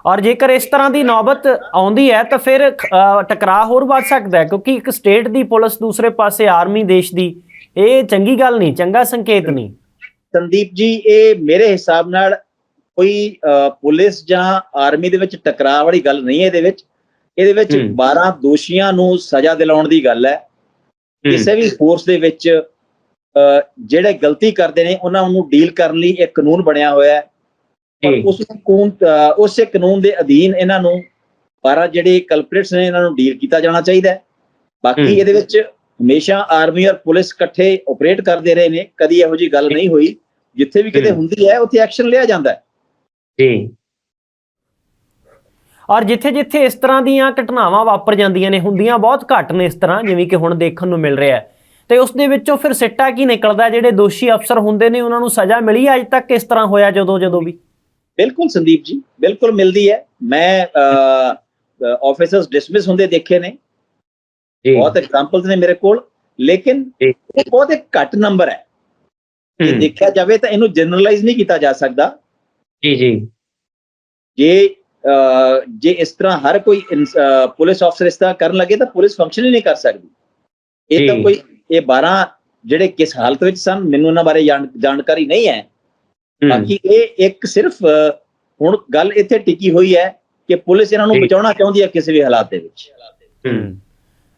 ਔਰ ਜੇਕਰ ਇਸ ਤਰ੍ਹਾਂ ਦੀ ਨੌਬਤ ਆਉਂਦੀ ਹੈ ਤਾਂ ਫਿਰ ਟਕਰਾਅ ਹੋਰ ਵੱਧ ਸਕਦਾ ਹੈ ਕਿਉਂਕਿ ਇੱਕ ਸਟੇਟ ਦੀ ਪੁਲਿਸ ਦੂਸਰੇ ਪਾਸੇ ਆਰਮੀ ਦੇਸ਼ ਦੀ ਇਹ ਚੰਗੀ ਗੱਲ ਨਹੀਂ ਚੰਗਾ ਸੰਕੇਤ ਨਹੀਂ। ਸੰਦੀਪ ਜੀ ਇਹ ਮੇਰੇ ਹਿਸਾਬ ਨਾਲ ਕੋਈ ਪੁਲਿਸ ਜਾਂ ਆਰਮੀ ਦੇ ਵਿੱਚ ਟਕਰਾਅ ਵਾਲੀ ਗੱਲ ਨਹੀਂ ਹੈ ਇਹਦੇ ਵਿੱਚ ਇਹਦੇ ਵਿੱਚ ਹੂੰ। 12 ਦੋਸ਼ੀਆਂ ਨੂੰ ਸਜ਼ਾ ਦਿਲਾਉਣ ਦੀ ਗੱਲ ਹੈ ਕਿਸੇ ਵੀ ਫੋਰਸ ਦੇ ਵਿੱਚ ਜਿਹੜੇ ਗਲਤੀ ਕਰਦੇ ਨੇ ਉਹਨਾਂ ਨੂੰ ਡੀਲ ਕਰਨ ਲਈ ਇੱਕ ਕਾਨੂੰਨ ਬਣਿਆ ਹੋਇਆ ਹੈ। ਉਸ ਕਾਨੂੰਨ ਉਸੇ ਕਾਨੂੰਨ ਦੇ ਅਧੀਨ ਇਹਨਾਂ ਨੂੰ 12 ਜਿਹੜੇ ਕਲਪਰੇਟਸ ਨੇ ਇਹਨਾਂ ਨੂੰ ਡੀਲ ਕੀਤਾ ਜਾਣਾ ਚਾਹੀਦਾ ਹੈ ਬਾਕੀ। ਇਹਦੇ ਵਿੱਚ ਹਮੇਸ਼ਾ ਆਰਮੀ ਔਰ ਪੁਲਿਸ ਇਕੱਠੇ ਆਪਰੇਟ ਕਰਦੇ ਰਹੇ ਨੇ ਕਦੀ ਇਹੋ ਜੀ ਗੱਲ ਨਹੀਂ ਹੋਈ। ਜਿੱਥੇ ਵੀ ਕਿਤੇ। ਹੁੰਦੀ ਹੈ ਉੱਥੇ ਐਕਸ਼ਨ ਲਿਆ ਜਾਂਦਾ ਹੈ। ਜੀ। ਔਰ ਜਿੱਥੇ-ਜਿੱਥੇ ਇਸ ਤਰ੍ਹਾਂ ਦੀਆਂ ਘਟਨਾਵਾਂ ਵਾਪਰ ਜਾਂਦੀਆਂ ਨੇ ਹੁੰਦੀਆਂ ਬਹੁਤ ਘੱਟ ਨੇ ਇਸ ਤਰ੍ਹਾਂ ਜਿਵੇਂ ਕਿ ਹੁਣ ਦੇਖਣ ਨੂੰ ਮਿਲ ਰਿਹਾ ਹੈ। ਤੇ ਉਸ ਦੇ ਵਿੱਚੋਂ ਫਿਰ ਸਿੱਟਾ ਕੀ ਨਿਕਲਦਾ? ਜਿਹੜੇ ਦੋਸ਼ੀ ਅਫਸਰ ਹੁੰਦੇ ਨੇ ਉਹਨਾਂ ਨੂੰ ਸਜ਼ਾ ਮਿਲੀ ਹੈ ਅੱਜ ਤੱਕ ਕਿਸ ਤਰ੍ਹਾਂ ਹੋਇਆ ਜਦੋਂ ਜਦੋਂ ਵੀ? ਬਿਲਕੁਲ ਸੰਦੀਪ ਜੀ ਬਿਲਕੁਲ ਮਿਲਦੀ ਹੈ। ਮੈਂ ਆਫੀਸਰਸ ਡਿਸਮਿਸ ਹੁੰਦੇ ਦੇਖੇ ਨੇ। ਬਹੁਤ ਐਗਜ਼ਾਮਪਲਸ ਨੇ ਮੇਰੇ ਕੋਲ ਲੇਕਿਨ। ਇਹ ਬਹੁਤ ਇੱਕ ਘੱਟ ਨੰਬਰ ਹੈ। ਜੇ ਦੇਖਿਆ ਜਾਵੇ ਤਾਂ ਇਹਨੂੰ ਜਨਰਲਾਈਜ਼ ਨਹੀਂ ਕੀਤਾ ਜਾ ਸਕਦਾ। ਜੀ ਜੀ। ਜੇ ਜੇ ਇਸ ਤਰ੍ਹਾਂ ਹਰ ਕੋਈ ਪੁਲਿਸ ਅਫਸਰ ਇਸ ਤਰ੍ਹਾਂ ਕਰਨ ਲੱਗੇ ਤਾਂ ਪੁਲਿਸ ਫੰਕਸ਼ਨ ਹੀ ਨਹੀਂ ਕਰ ਸਕਦੀ। ਇਹ ਤਾਂ। ਕੋਈ ਇਹ 12 ਜਿਹੜੇ ਕਿਸ ਹਾਲਤ ਵਿੱਚ ਸਨ ਮੈਨੂੰ ਉਹਨਾਂ ਬਾਰੇ ਜਾਣ- ਜਾਣਕਾਰੀ ਨਹੀਂ ਹੈ। ਬਾਕੀ ਇਹ ਇੱਕ ਸਿਰਫ ਹੁਣ ਗੱਲ ਇੱਥੇ ਟਿਕੀ ਹੋਈ ਹੈ ਕਿ ਪੁਲਿਸ ਇਹਨਾਂ ਨੂੰ। ਬਚਾਉਣਾ ਚਾਹੁੰਦੀ ਹੈ ਕਿਸੇ ਵੀ ਹਾਲਾਤ ਦੇ ਵਿੱਚ। ਹਮ,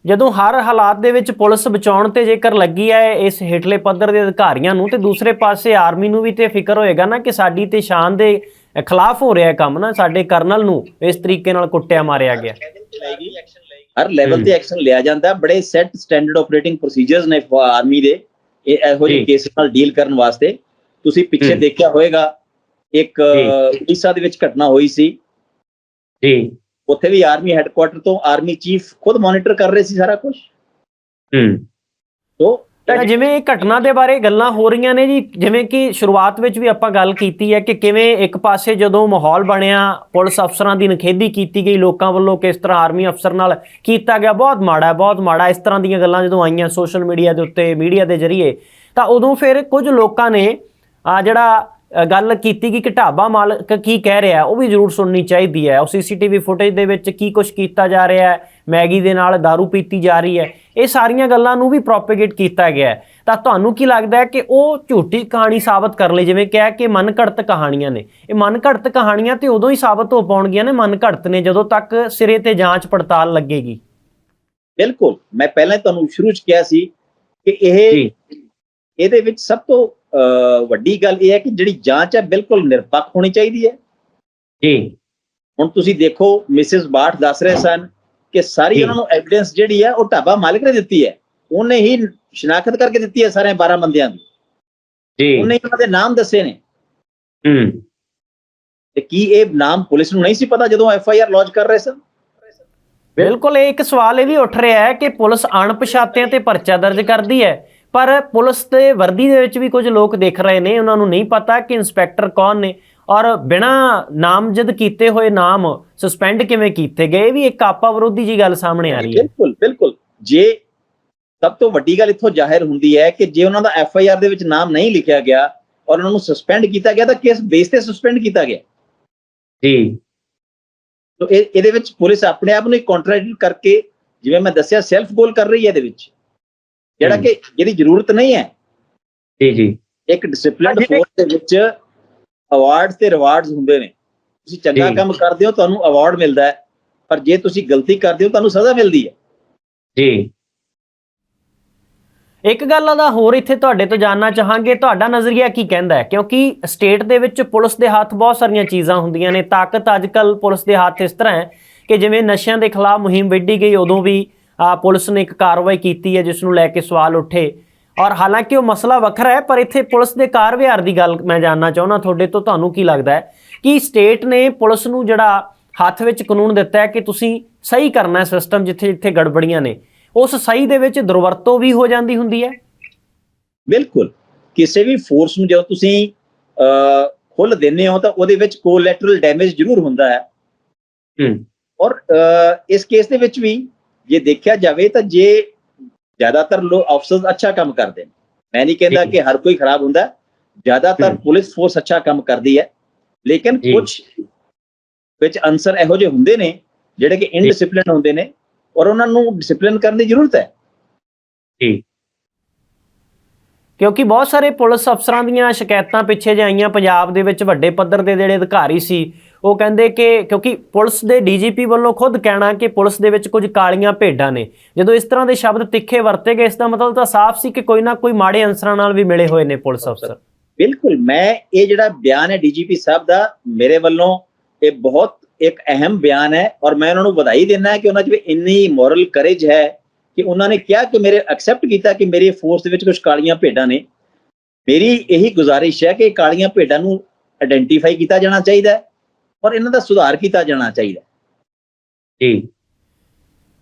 ਜਦੋਂ ਹਰ ਹਾਲਾਤ ਦੇ ਵਿੱਚ ਪੁਲਿਸ ਬਚਾਉਣ ਤੇ ਜੇਕਰ ਲੱਗੀ ਹੈ ਇਸ ਹੇਠਲੇ ਪੱਧਰ ਦੇ ਅਧਿਕਾਰੀਆਂ ਨੂੰ ਤੇ ਦੂਸਰੇ ਪਾਸੇ ਆਰਮੀ ਨੂੰ ਵੀ ਤੇ ਫਿਕਰ ਹੋਏਗਾ ਨਾ ਕਿ ਸਾਡੀ ਤੇ ਸ਼ਾਨ ਦੇ ਖਿਲਾਫ ਹੋ ਰਿਹਾ ਕੰਮ ਨਾ ਸਾਡੇ ਕਰਨਲ ਨੂੰ ਇਸ ਤਰੀਕੇ ਨਾਲ ਕੁੱਟਿਆ ਮਾਰਿਆ ਗਿਆ ਹਰ ਲੈਵਲ। ਤੇ ਐਕਸ਼ਨ ਲਿਆ ਜਾਂਦਾ। ਬੜੇ ਸੈੱਟ ਸਟੈਂਡਰਡ ਆਪਰੇਟਿੰਗ ਪ੍ਰੋਸੀਜਰਸ ਨੇ ਆਰਮੀ ਦੇ ਇਹ ਇਹੋ ਜਿਹੇ। ਕੇਸ ਨਾਲ ਡੀਲ ਕਰਨ ਵਾਸਤੇ ਤੁਸੀਂ ਪਿੱਛੇ। ਦੇਖਿਆ ਹੋਵੇਗਾ ਇੱਕ ਉੜੀਸਾ ਦੇ ਵਿੱਚ ਘਟਨਾ ਹੋਈ ਸੀ ਜੀ ਉੱਥੇ ਵੀ ਆਰਮੀ ਹੈੱਡਕੁਆਟਰ ਤੋਂ ਆਰਮੀ ਚੀਫ ਖੁਦ ਮੋਨੀਟਰ ਕਰ ਰਹੇ ਸੀ ਸਾਰਾ ਕੁਝ ਹਮ ਤੋਂ ਤਾਂ ਜਿਵੇਂ ਇਹ ਘਟਨਾ ਦੇ ਬਾਰੇ ਗੱਲਾਂ ਹੋ ਰਹੀਆਂ ਨੇ ਜੀ ਜਿਵੇਂ ਕਿ ਸ਼ੁਰੂਆਤ ਵਿੱਚ ਵੀ ਆਪਾਂ ਗੱਲ ਕੀਤੀ ਹੈ ਕਿ ਕਿਵੇਂ ਇੱਕ ਪਾਸੇ ਜਦੋਂ ਮਾਹੌਲ ਬਣਿਆ ਪੁਲਿਸ ਅਫਸਰਾਂ ਦੀ ਨਖੇਦੀ ਕੀਤੀ ਗਈ ਲੋਕਾਂ ਵੱਲੋਂ ਕਿਸ ਤਰ੍ਹਾਂ ਆਰਮੀ ਅਫਸਰ ਨਾਲ ਕੀਤਾ ਗਿਆ ਬਹੁਤ ਮਾੜਾ ਹੈ ਬਹੁਤ ਮਾੜਾ ਇਸ ਤਰ੍ਹਾਂ ਦੀਆਂ ਗੱਲਾਂ ਜਦੋਂ ਆਈਆਂ ਸੋਸ਼ਲ ਮੀਡੀਆ ਦੇ ਉੱਤੇ ਮੀਡੀਆ ਦੇ ਜ਼ਰੀਏ ਤਾਂ ਉਦੋਂ ਫਿਰ ਕੁਝ ਲੋਕਾਂ ਨੇ ਆ ਜਿਹੜਾ ਗੱਲ ਕੀਤੀ ਕਿ ਢਾਬਾ ਮਾਲਕ ਕੀ ਕਹਿ ਰਿਹਾ ਉਹ ਵੀ ਜ਼ਰੂਰ ਸੁਣਨੀ ਚਾਹੀਦੀ ਹੈ। ਉਹ ਸੀਸੀਟੀਵੀ ਫੁਟੇਜ ਦੇ ਵਿੱਚ ਕੀ ਕੁਝ ਕੀਤਾ ਜਾ ਰਿਹਾ ਹੈ ਮੈਗੀ ਦੇ ਨਾਲ दारू ਪੀਤੀ ਜਾ ਰਹੀ ਹੈ ਇਹ ਸਾਰੀਆਂ ਗੱਲਾਂ ਨੂੰ ਵੀ ਪ੍ਰੋਪੇਗੇਟ ਕੀਤਾ ਗਿਆ ਹੈ। ਤਾਂ ਤੁਹਾਨੂੰ ਕੀ ਲੱਗਦਾ ਹੈ ਕਿ ਉਹ ਝੂਠੀ ਕਹਾਣੀ ਸਾਬਤ ਕਰਨ ਲਈ? ਜਿਵੇਂ ਕਿਹਾ ਕਿ ਮਨਘੜਤ ਕਹਾਣੀਆਂ ਨੇ। ਇਹ ਮਨਘੜਤ ਕਹਾਣੀਆਂ ਤੇ ਉਦੋਂ ਹੀ ਸਾਬਤ ਹੋ ਪਾਉਣਗੀਆਂ ਨੇ ਮਨਘੜਤ ਨੇ ਜਦੋਂ ਤੱਕ ਸਿਰੇ ਤੇ ਜਾਂਚ ਪੜਤਾਲ ਲੱਗੇਗੀ। ਬਿਲਕੁਲ। ਮੈਂ ਪਹਿਲਾਂ ਤੁਹਾਨੂੰ ਸ਼ੁਰੂ ਚ ਕਿਹਾ ਸੀ ਕਿ ਇਹ ਇਹਦੇ ਵਿੱਚ ਸਭ ਤੋਂ ਵੱਡੀ ਗੱਲ ਇਹ ਹੈ ਕਿ ਜਿਹੜੀ ਜਾਂਚ ਹੈ ਬਿਲਕੁਲ ਨਿਰਪੱਖ ਹੋਣੀ ਚਾਹੀਦੀ ਹੈ। ਜੀ। ਹੁਣ ਤੁਸੀਂ ਦੇਖੋ ਮਿਸਿਸ ਬਾਠ ਦੱਸ ਰਹੇ ਸਨ ਕਿ ਸਾਰੀ। ਉਹਨਾਂ ਨੂੰ ਐਵੀਡੈਂਸ ਜਿਹੜੀ ਹੈ ਉਹ ਢਾਬਾ ਮਾਲਕ ਨੇ ਦਿੱਤੀ ਹੈ। ਉਹਨੇ ਹੀ ਸ਼ਨਾਖਤ ਕਰਕੇ ਦਿੱਤੀ ਹੈ ਸਾਰੇ 12 ਬੰਦਿਆਂ ਦੀ। ਜੀ। ਉਹਨੇ ਹੀ ਉਹਨਾਂ ਦੇ ਨਾਮ ਦੱਸੇ ਨੇ। ਹਮ ਤੇ ਕੀ ਇਹ ਨਾਮ ਪੁਲਿਸ ਨੂੰ ਨਹੀਂ ਸੀ ਪਤਾ ਜਦੋਂ ਐਫ ਆਈ ਆਰ ਲੌਂਚ ਕਰ ਰਹੇ ਸਨ? ਬਿਲਕੁਲ ਇਹ ਇੱਕ ਸਵਾਲ ਇਹ ਵੀ ਉੱਠ ਰਿਹਾ ਹੈ ਕਿ ਪੁਲਿਸ ਅਣਪਛਾਤਿਆਂ ਤੇ ਪਰਚਾ ਦਰਜ ਕਰਦੀ ਹੈ। ਪਰ ਪੁਲਿਸ ਦੇ ਵਰਦੀ ਦੇ ਵਿੱਚ ਵੀ ਕੁਝ ਲੋਕ ਦਿਖ ਰਹੇ ਨੇ ਉਹਨਾਂ ਨੂੰ ਨਹੀਂ ਪਤਾ ਕਿ ਇੰਸਪੈਕਟਰ ਕੌਣ ਨੇ। ਔਰ ਬਿਨਾ ਨਾਮਜ਼ਦ ਕੀਤੇ ਹੋਏ ਨਾਮ ਸਸਪੈਂਡ ਕਿਵੇਂ ਕੀਤੇ ਗਏ ਵੀ ਇੱਕ ਆਪਾ ਵਿਰੋਧੀ ਜੀ ਗੱਲ ਸਾਹਮਣੇ ਆ ਰਹੀ ਹੈ। ਬਿਲਕੁਲ ਬਿਲਕੁਲ। ਜੇ ਸਭ ਤੋਂ ਵੱਡੀ ਗੱਲ ਇੱਥੋਂ ਜ਼ਾਹਿਰ ਹੁੰਦੀ ਹੈ ਕਿ ਜੇ ਉਹਨਾਂ ਦਾ ਐਫ ਆਈ ਆਰ ਦੇ ਵਿੱਚ ਨਾਮ ਨਹੀਂ ਲਿਖਿਆ ਗਿਆ ਔਰ ਉਹਨਾਂ ਨੂੰ ਸਸਪੈਂਡ ਕੀਤਾ ਗਿਆ ਤਾਂ ਕਿਸ ਬੇਸ ਤੇ ਸਸਪੈਂਡ ਕੀਤਾ ਗਿਆ? ਜੀ। ਤੋ ਇਹ ਇਹਦੇ ਵਿੱਚ ਪੁਲਿਸ ਆਪਣੇ ਆਪ ਨੂੰ ਕੰਟਰੈਡਿਕਟ ਕਰਕੇ ਜਿਵੇਂ ਮੈਂ ਦੱਸਿਆ ਸੈਲਫ ਗੋਲ ਕਰ ਰਹੀ ਹੈ ਇਹਦੇ ਵਿੱਚ। ਜਿਹੜਾ। ਕਿ ਜਿਹਦੀ ਜ਼ਰੂਰਤ ਨਹੀਂ ਹੈ। ਜੀ ਜੀ। ਇੱਕ ਡਿਸਪਲਿਨਡ। ਫੋਰਸ ਦੇ ਵਿੱਚ ਅਵਾਰਡਸ ਤੇ ਰਿਵਾਰਡਸ ਹੁੰਦੇ ਨੇ। ਤੁਸੀਂ ਚੰਗਾ। ਕੰਮ ਕਰਦੇ ਹੋ ਤੁਹਾਨੂੰ ਅਵਾਰਡ ਮਿਲਦਾ ਹੈ। ਪਰ ਜੇ ਤੁਸੀਂ ਗਲਤੀ ਕਰਦੇ ਹੋ ਤੁਹਾਨੂੰ ਸਜ਼ਾ ਮਿਲਦੀ ਹੈ। ਜੀ। ਇੱਕ ਗੱਲ ਦਾ ਹੋਰ ਇੱਥੇ ਤੁਹਾਡੇ ਤੋਂ ਜਾਨਣਾ ਚਾਹਾਂਗੇ। ਤੁਹਾਡਾ ਨਜ਼ਰੀਆ ਕੀ ਕਹਿੰਦਾ ਹੈ? ਕਿਉਂਕਿ ਸਟੇਟ ਦੇ ਵਿੱਚ ਪੁਲਿਸ ਦੇ ਹੱਥ ਬਹੁਤ ਸਾਰੀਆਂ ਚੀਜ਼ਾਂ ਹੁੰਦੀਆਂ ਨੇ। ਤਾਕਤ ਅੱਜਕੱਲ ਪੁਲਿਸ ਦੇ ਹੱਥ ਇਸ ਤਰ੍ਹਾਂ ਹੈ ਕਿ ਜਿਵੇਂ ਨਸ਼ਿਆਂ ਦੇ ਖਿਲਾਫ ਮੁਹਿੰਮ ਵਿੱਢੀ ਗਈ ਉਦੋਂ ਵੀ ਪੁਲਿਸ ਨੇ ਇੱਕ ਕਾਰਵਾਈ ਕੀਤੀ ਹੈ ਜਿਸ ਨੂੰ ਲੈ ਕੇ ਸਵਾਲ ਉੱਠੇ। ਔਰ ਹਾਲਾਂਕਿ ਉਹ ਮਸਲਾ ਵੱਖਰਾ ਹੈ ਪਰ ਇੱਥੇ ਪੁਲਿਸ ਦੇ ਕਾਰ ਵਿਹਾਰ ਦੀ ਗੱਲ ਮੈਂ ਜਾਨਣਾ ਚਾਹੁੰਦਾ ਤੁਹਾਡੇ ਤੋਂ ਤੁਹਾਨੂੰ ਕੀ ਲੱਗਦਾ ਹੈ? ਕਿ ਸਟੇਟ ਨੇ ਪੁਲਿਸ ਨੂੰ ਜਿਹੜਾ ਹੱਥ ਵਿੱਚ ਕਾਨੂੰਨ ਦਿੱਤਾ ਹੈ ਕਿ ਤੁਸੀਂ ਸਹੀ ਕਰਨਾ ਹੈ ਸਿਸਟਮ ਜਿੱਥੇ ਜਿੱਥੇ ਗੜਬੜੀਆਂ ਨੇ? ਉਸ ਸਹੀ ਦੇ ਵਿੱਚ ਦੁਰਵਰਤੋਂ ਵੀ ਹੋ ਜਾਂਦੀ ਹੁੰਦੀ ਹੈ? ਬਿਲਕੁਲ। ਕਿਸੇ ਵੀ ਫੋਰਸ ਨੂੰ ਜਦੋਂ ਤੁਸੀਂ ਖੁੱਲ੍ਹ ਦਿੰਦੇ ਹੋ ਤਾਂ ਉਹਦੇ ਵਿੱਚ ਕੋਲੈਟਰਲ ਡੈਮੇਜ ਜ਼ਰੂਰ ਹੁੰਦਾ ਹੈ। ਹਮ ਔਰ ਇਸ ਕੇਸ ਦੇ ਵਿੱਚ ਵੀ ਜੇ ਦੇਖਿਆ ਜਾਵੇ ਤਾਂ ਜੇ ਜ਼ਿਆਦਾਤਰ ਲੋਕ ਅਫਸਰਸ ਅੱਛਾ ਕੰਮ ਕਰਦੇ ਨੇ ਮੈਂ ਨਹੀਂ ਕਹਿੰਦਾ। ਕਿ ਹਰ ਕੋਈ ਖਰਾਬ ਹੁੰਦਾ। ਜ਼ਿਆਦਾਤਰ। ਪੁਲਿਸ ਫੋਰਸ ਅੱਛਾ ਕੰਮ ਕਰਦੀ ਹੈ ਲੇਕਿਨ। ਕੁਝ ਵਿੱਚ ਅਨਸਰ ਇਹੋ ਜਿਹੇ ਹੁੰਦੇ ਨੇ ਜਿਹੜੇ ਕਿ ਇਨਡਿਸਪਲਿਨ ਹੁੰਦੇ ਨੇ ਔਰ ਉਹਨਾਂ ਨੂੰ ਡਿਸਪਲਿਨ ਕਰਨ ਦੀ ਜ਼ਰੂਰਤ ਹੈ ਜੀ ਕਿਉਂਕਿ ਬਹੁਤ ਸਾਰੇ ਪੁਲਿਸ ਅਫਸਰਾਂ ਦੀਆਂ ਸ਼ਿਕਾਇਤਾਂ ਪਿੱਛੇ ਜੇ ਆਈਆਂ। ਪੰਜਾਬ ਦੇ ਵਿੱਚ ਵੱਡੇ ਪੱਧਰ ਦੇ ਜਿਹੜੇ ਅਧਿਕਾਰੀ ਸੀ, ਉਹ ਕਹਿੰਦੇ ਕਿ ਕਿਉਂਕਿ ਪੁਲਿਸ ਦੇ ਡੀਜੀਪੀ ਵੱਲੋਂ ਖੁਦ ਕਹਿਣਾ ਕਿ ਪੁਲਿਸ ਦੇ ਵਿੱਚ ਕੁਝ ਕਾਲੀਆਂ ਭੇਡਾਂ ਨੇ। ਜਦੋਂ ਇਸ ਤਰ੍ਹਾਂ ਦੇ ਸ਼ਬਦ ਤਿੱਖੇ ਵਰਤੇ ਗਏ, ਇਸ ਦਾ ਮਤਲਬ ਤਾਂ ਸਾਫ਼ ਸੀ ਕਿ ਕੋਈ ਨਾ ਕੋਈ ਮਾੜੇ ਅਨਸਰਾਂ ਨਾਲ ਵੀ ਮਿਲੇ ਹੋਏ ਨੇ ਪੁਲਿਸ ਅਫਸਰ। ਬਿਲਕੁਲ, ਮੈਂ ਇਹ ਜਿਹੜਾ ਬਿਆਨ ਹੈ ਡੀਜੀਪੀ ਸਾਹਿਬ ਦਾ, ਮੇਰੇ ਵੱਲੋਂ ਇਹ ਬਹੁਤ ਇੱਕ ਅਹਿਮ ਬਿਆਨ ਹੈ ਔਰ ਮੈਂ ਉਹਨਾਂ ਨੂੰ ਵਧਾਈ ਦਿੰਦਾ ਕਿ ਉਹਨਾਂ 'ਚ ਵੀ ਇੰਨੀ ਮੋਰਲ ਕਰੇਜ ਹੈ ਕਿ ਉਹਨਾਂ ਨੇ ਕਿਹਾ ਕਿ ਮੇਰੇ ਐਕਸੈਪਟ ਕੀਤਾ ਕਿ ਮੇਰੀ ਫੋਰਸ ਦੇ ਵਿੱਚ ਕੁਝ ਕਾਲੀਆਂ ਭੇਡਾਂ ਨੇ। ਮੇਰੀ ਇਹੀ ਗੁਜ਼ਾਰਿਸ਼ ਹੈ ਕਿ ਕਾਲੀਆਂ ਭੇਡਾਂ ਨੂੰ ਆਇਡੈਂਟੀਫਾਈ ਕੀਤਾ ਜਾਣਾ ਚਾਹੀਦਾ ਹੈ ਔਰ ਇਹਨਾਂ ਦਾ ਸੁਧਾਰ ਕੀਤਾ ਜਾਣਾ ਚਾਹੀਦਾ। ਜੀ।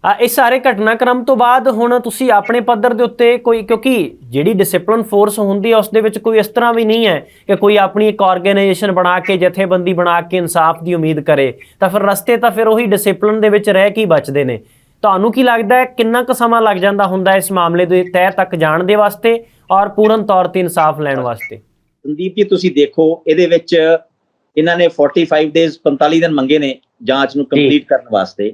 ਆ ਇਹ ਸਾਰੇ ਘਟਨਾਕ੍ਰਮ ਤੋਂ ਬਾਅਦ ਹੁਣ ਤੁਸੀਂ ਆਪਣੇ ਪੱਧਰ ਦੇ ਉੱਤੇ ਕੋਈ ਕਿਉਂਕਿ ਜਿਹੜੀ ਡਿਸਪਲਿਨ ਫੋਰਸ ਹੁੰਦੀ ਹੈ ਉਸ ਦੇ ਵਿੱਚ ਕੋਈ ਇਸ ਤਰ੍ਹਾਂ ਵੀ ਨਹੀਂ ਹੈ ਕਿ ਕੋਈ ਆਪਣੀ ਇੱਕ ਆਰਗੇਨਾਈਜੇਸ਼ਨ ਬਣਾ ਕੇ ਜਥੇਬੰਦੀ ਬਣਾ ਕੇ ਇਨਸਾਫ ਦੀ ਉਮੀਦ ਕਰੇ। ਤਾਂ ਫਿਰ ਰਸਤੇ ਤਾਂ ਫਿਰ ਉਹੀ ਡਿਸਪਲਿਨ ਦੇ ਵਿੱਚ ਰਹਿ ਕੇ ਹੀ ਬਚਦੇ ਨੇ। ਤੁਹਾਨੂੰ ਕੀ ਲੱਗਦਾ ਹੈ ਕਿੰਨਾ ਕੁ ਸਮਾਂ ਲੱਗ ਜਾਂਦਾ ਹੁੰਦਾ ਇਸ ਮਾਮਲੇ ਦੇ ਤਹਿ ਤੱਕ ਜਾਣ ਦੇ ਵਾਸਤੇ ਔਰ ਪੂਰਨ ਤੌਰ ਤੇ ਇਨਸਾਫ ਲੈਣ ਵਾਸਤੇ? ਸੰਦੀਪ ਜੀ ਤੁਸੀਂ ਦੇਖੋ ਇਹਦੇ ਵਿੱਚ ਇਹਨਾਂ ਨੇ 45 ਡੇਜ਼ 45 ਦਿਨ ਮੰਗੇ ਨੇ ਜਾਂਚ ਨੂੰ ਕੰਪਲੀਟ ਕਰਨ ਵਾਸਤੇ।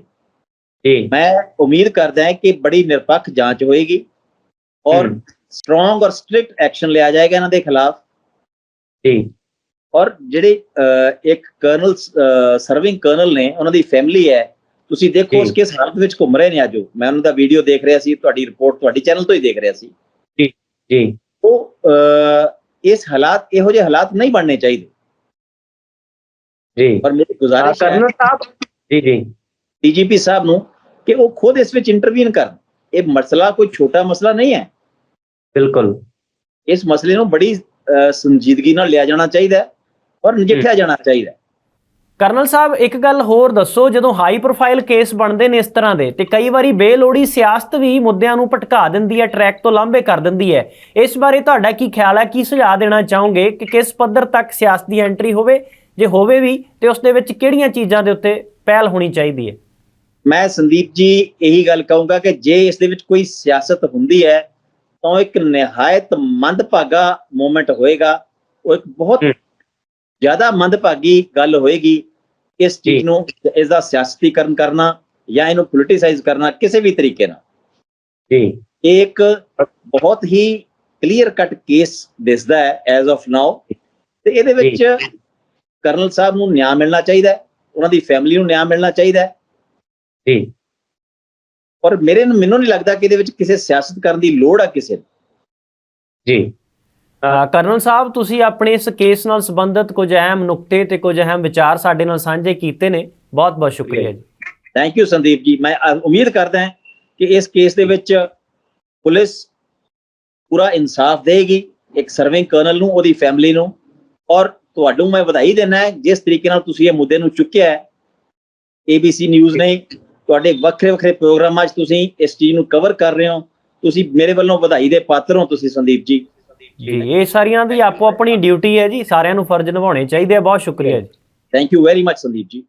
ਜੀ। ਮੈਂ ਉਮੀਦ ਕਰਦਾ ਹਾਂ ਕਿ ਬੜੀ ਨਿਰਪੱਖ ਜਾਂਚ ਹੋਏਗੀ ਔਰ ਸਟਰੋਂਗ ਔਰ ਸਟ੍ਰਿਕਟ ਐਕਸ਼ਨ ਲਿਆ ਜਾਏਗਾ ਇਹਨਾਂ ਦੇ ਖਿਲਾਫ। ਜੀ। ਔਰ ਜਿਹੜੇ ਇੱਕ ਕਰਨਲ ਸਰਵਿੰਗ ਕਰਨਲ ਨੇ ਉਹਨਾਂ ਦੀ ਫੈਮਿਲੀ ਹੈ ਤੁਸੀਂ ਦੇਖੋ ਉਸ। ਕਿਸ ਹਾਲਤ ਵਿੱਚ ਘੁੰਮ ਰਹੇ ਨੇ ਅੱਜ ਮੈਂ ਉਹਨਾਂ ਦਾ ਵੀਡੀਓ ਦੇਖ ਰਿਹਾ ਸੀ ਤੁਹਾਡੀ ਰਿਪੋਰਟ ਤੁਹਾਡੀ ਚੈਨਲ ਤੋਂ ਹੀ ਦੇਖ ਰਿਹਾ ਸੀ। ਜੀ ਉਹ ਇਸ ਹਾਲਾਤ ਇਹੋ ਜਿਹੇ ਹਾਲਾਤ ਨਹੀਂ ਬਣਨੇ ਚਾਹੀਦੇ। ਜੀ। ਔਰ ਮੇਰੀ ਗੁਜ਼ਾਰਿਸ਼ ਹੈ ਕਰਨਲ ਸਾਹਿਬ ਜੀ ਜੀ। ਡੀਜੀਪੀ ਸਾਹਿਬ ਨੂੰ ਕਿ ਉਹ ਖੁਦ ਇਸ ਵਿੱਚ ਇੰਟਰਵੀਨ ਕਰਨ। ਇਹ ਮਸਲਾ ਕੋਈ ਛੋਟਾ ਮਸਲਾ ਨਹੀਂ ਹੈ। ਬਿਲਕੁਲ। ਇਸ ਮਸਲੇ ਨੂੰ ਬੜੀ ਸੰਜੀਦਗੀ ਨਾਲ ਲਿਆ ਜਾਣਾ ਚਾਹੀਦਾ ਹੈ ਔਰ ਨਜਿੱਠਿਆ ਜਾਣਾ ਚਾਹੀਦਾ ਹੈ। ਕਰਨਲ ਸਾਹਿਬ ਇੱਕ ਗੱਲ ਹੋਰ ਦੱਸੋ ਜਦੋਂ ਹਾਈ ਪ੍ਰੋਫਾਈਲ ਕੇਸ ਬਣਦੇ ਨੇ ਇਸ ਤਰ੍ਹਾਂ ਦੇ ਤੇ ਕਈ ਵਾਰੀ ਬੇਲੋੜੀ ਸਿਆਸਤ ਵੀ ਮੁੱਦਿਆਂ ਨੂੰ ਭਟਕਾ ਦਿੰਦੀ ਹੈ ਟਰੈਕ ਤੋਂ ਲਾਂਭੇ ਕਰ ਦਿੰਦੀ ਹੈ। ਇਸ ਬਾਰੇ ਤੁਹਾਡਾ ਕੀ ਖਿਆਲ ਹੈ? ਕੀ ਸੁਝਾਅ ਦੇਣਾ ਚਾਹੋਗੇ ਕਿ ਕਿਸ ਪੱਧਰ ਤੱਕ ਸਿਆਸਤ ਦੀ ਐਂਟਰੀ ਹੋਵੇ? ਜੇ ਹੋਵੇ ਵੀ ਤੇ ਉਸ ਦੇ ਵਿੱਚ ਕਿਹੜੀਆਂ ਚੀਜ਼ਾਂ ਦੇ ਉੱਤੇ ਪਹਿਲ ਹੋਣੀ ਚਾਹੀਦੀ ਹੈ? ਮੈਂ ਸੰਦੀਪ ਜੀ ਇਹੀ ਗੱਲ ਕਹੂੰਗਾ ਕਿ ਜੇ ਇਸ ਦੇ ਵਿੱਚ ਕੋਈ ਸਿਆਸਤ ਹੁੰਦੀ ਹੈ ਤਾਂ ਉਹ ਇੱਕ ਨਿਹਾਇਤ ਮੰਦਭਾਗਾ ਮੂਮੈਂਟ ਹੋਏਗਾ। ਉਹ ਇੱਕ ਬਹੁਤ। ਜ਼ਿਆਦਾ ਮੰਦਭਾਗੀ ਗੱਲ ਹੋਏਗੀ। ਇਸ। ਚੀਜ਼ ਨੂੰ ਇਸ ਦਾ ਸਿਆਸਤੀਕਰਨ ਕਰਨਾ ਜਾਂ ਇਹਨੂੰ ਪੋਲਿਟਿਸਾਈਜ਼ ਕਰਨਾ ਕਿਸੇ ਵੀ ਤਰੀਕੇ ਨਾਲ। ਜੀ। ਇਹ ਇੱਕ ਬਹੁਤ ਹੀ ਕਲੀਅਰ ਕੱਟ ਕੇਸ ਦਿਸਦਾ ਹੈ ਐਜ਼ ਆਫ ਨਾਓ ਤੇ ਇਹਦੇ ਵਿੱਚ ਕਰਨਲ ਸਾਹਿਬ ਨੂੰ ਨਿਆਂ ਮਿਲਣਾ ਚਾਹੀਦਾ ਹੈ ਉਹਨਾਂ ਦੀ ਫੈਮਿਲੀ ਨੂੰ ਨਿਆਂ ਮਿਲਣਾ ਚਾਹੀਦਾ ਹੈ। ਜੀ। ਔਰ ਮੇਰੇ ਨੂੰ ਮੈਨੂੰ ਨਹੀਂ ਲੱਗਦਾ ਕਿ ਇਹਦੇ ਵਿੱਚ ਕਿਸੇ ਸਿਆਸਤ ਕਰਨ ਦੀ ਲੋੜ ਆ ਕਿਸੇ ਨੂੰ। ਜੀ। ਕਰਨਲ ਸਾਹਿਬ ਤੁਸੀਂ ਆਪਣੇ ਇਸ ਕੇਸ ਨਾਲ ਸੰਬੰਧਿਤ ਕੁਝ ਅਹਿਮ ਨੁਕਤੇ ਤੇ ਕੁਝ ਅਹਿਮ ਵਿਚਾਰ ਸਾਡੇ ਨਾਲ ਸਾਂਝੇ ਕੀਤੇ ਨੇ। ਬਹੁਤ ਬਹੁਤ ਸ਼ੁਕਰੀਆ ਜੀ। Thank you Sandeep ji. ਮੈਂ ਉਮੀਦ ਕਰਦਾ ਹਾਂ ਕਿ ਇਸ ਕੇਸ ਦੇ ਵਿੱਚ ਪੁਲਿਸ ਪੂਰਾ ਇਨਸਾਫ ਦੇਗੀ ਇੱਕ ਸਰਵਿੰਗ ਕਰਨਲ ਨੂੰ ਉਹਦੀ ਫੈਮਿਲੀ ਨੂੰ। ਔਰ ਤੁਹਾਨੂੰ ਮੈਂ ਵਧਾਈ ਦੇਣਾ ਹੈ ਜਿਸ ਤਰੀਕੇ ਨਾਲ ਤੁਸੀਂ ਇਹ ਮੁੱਦੇ ਨੂੰ ਚੁੱਕਿਆ ਹੈ। ABC ਨਿਊਜ਼ ਨੇ ਤੁਹਾਡੇ ਵੱਖਰੇ ਵੱਖਰੇ ਪ੍ਰੋਗਰਾਮਾਂ 'ਚ ਤੁਸੀਂ ਇਸ ਚੀਜ਼ ਨੂੰ ਕਵਰ ਕਰ ਰਹੇ ਹੋ। ਤੁਸੀਂ ਮੇਰੇ ਵੱਲੋਂ ਵਧਾਈ ਦੇ ਪਾਤਰ ਹੋ ਤੁਸੀਂ ਸੰਦੀਪ ਜੀ। ਜੀ। ਇਹ ਸਾਰੀਆਂ ਦੀ ਆਪੋ ਆਪਣੀ ਡਿਊਟੀ ਹੈ ਜੀ ਸਾਰਿਆਂ ਨੂੰ ਫਰਜ਼ ਨਿਭਾਉਣੇ ਚਾਹੀਦੇ ਆ ਬਹੁਤ ਸ਼ੁਕਰੀਆ ਜੀ। Thank you very much Sandeep ji.